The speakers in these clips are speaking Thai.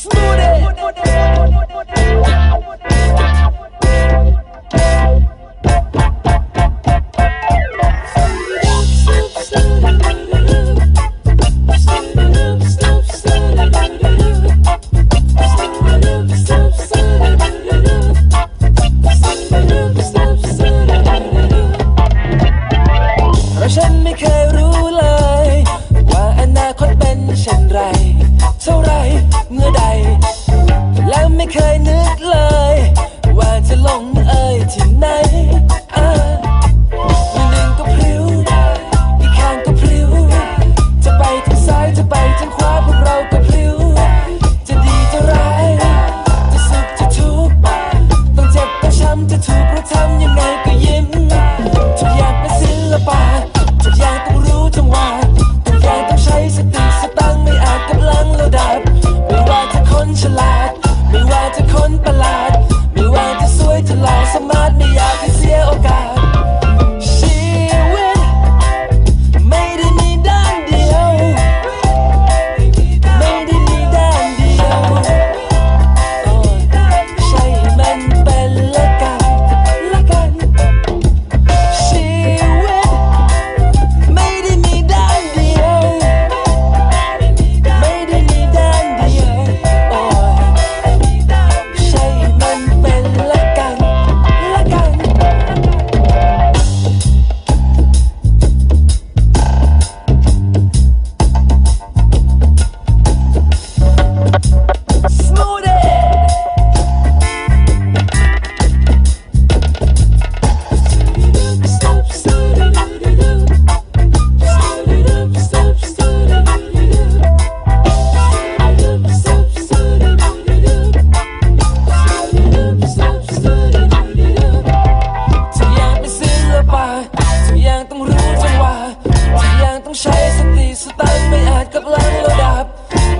Snow สตันไม่อาจกับลังระดับ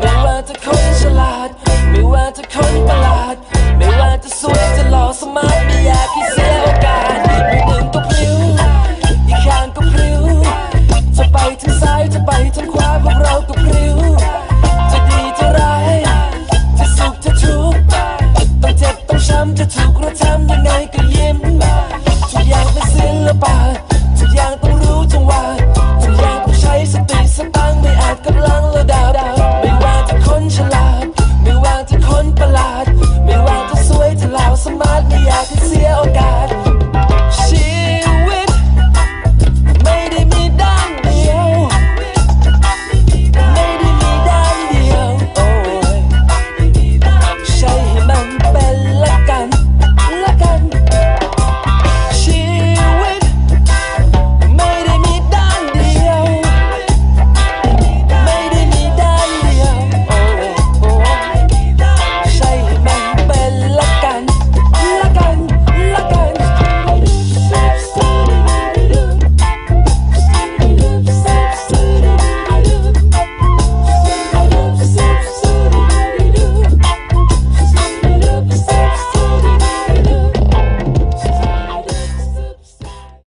ไม่ว่าจะคนฉลาด ไม่ว่าจะคนประหลาด ไม่ว่าจะสวยจะหล่อสมาร์ทไม่อยากที่เสียโอกาสไม่เหนึ่งก็พลิ้วอีกข้างก็พลิ้วจะไปทางซ้ายจะไปทางขวา